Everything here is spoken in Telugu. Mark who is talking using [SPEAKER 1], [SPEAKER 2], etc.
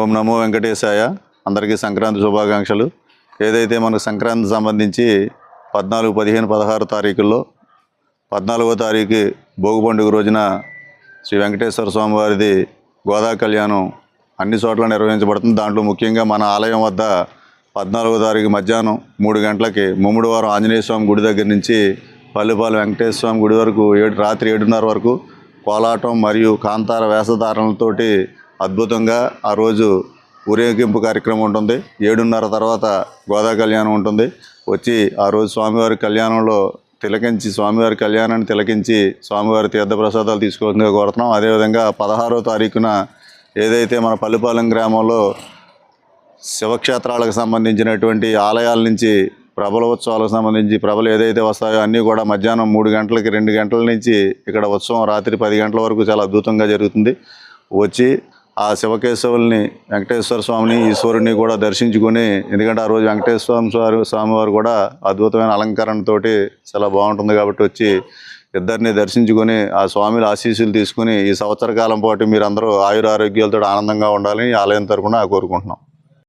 [SPEAKER 1] ఓం నమో వెంకటేశాయ. అందరికీ సంక్రాంతి శుభాకాంక్షలు. ఏదైతే మనకు సంక్రాంతి సంబంధించి పద్నాలుగు పదిహేను పదహారు తారీఖుల్లో పద్నాలుగో తారీఖు భోగి పండుగ రోజున శ్రీ వెంకటేశ్వర స్వామి వారిది గోదా కళ్యాణం అన్ని చోట్ల నిర్వహించబడుతుంది. దాంట్లో ముఖ్యంగా మన ఆలయం వద్ద పద్నాలుగో తారీఖు మధ్యాహ్నం మూడు గంటలకి ముమ్మిడివారం ఆంజనేయ స్వామి గుడి దగ్గర నుంచి పల్లెపాలెం వెంకటేశ్వర స్వామి గుడి వరకు ఏడు రాత్రి ఏడున్నర వరకు కోలాటం మరియు కాంతార వేషధారణలతోటి అద్భుతంగా ఆ రోజు ఊరేగింపు కార్యక్రమం ఉంటుంది. ఏడున్నర తర్వాత గోదా కళ్యాణం ఉంటుంది. వచ్చి ఆ రోజు స్వామివారి కళ్యాణంలో తిలకించి స్వామివారి కళ్యాణాన్ని తిలకించి స్వామివారి తీర్థప్రసాదాలు తీసుకోవాల్సిందిగా కోరుతున్నాం. అదేవిధంగా పదహారో తారీఖున ఏదైతే మన పల్లిపాలెం గ్రామంలో శివక్షేత్రాలకు సంబంధించినటువంటి ఆలయాల నుంచి ప్రభల ఉత్సవాలకు సంబంధించి ప్రభలు ఏదైతే వస్తాయో అన్నీ కూడా మధ్యాహ్నం మూడు గంటలకి రెండు గంటల నుంచి ఇక్కడ ఉత్సవం రాత్రి పది గంటల వరకు చాలా అద్భుతంగా జరుగుతుంది. వచ్చి ఆ శివకేశవుల్ని వెంకటేశ్వర స్వామిని ఈశ్వరుని కూడా దర్శించుకొని ఎందుకంటే ఆ రోజు వెంకటేశ్వర స్వామి స్వామివారు కూడా అద్భుతమైన అలంకరణతోటి చాలా బాగుంటుంది కాబట్టి వచ్చి ఇద్దరిని దర్శించుకొని ఆ స్వామిల ఆశీస్సులు తీసుకుని ఈ సంవత్సర కాలం పాటు మీరందరూ ఆయుర ఆరోగ్యాలతో ఆనందంగా ఉండాలని ఆలయం తరఫున కోరుకుంటున్నాం.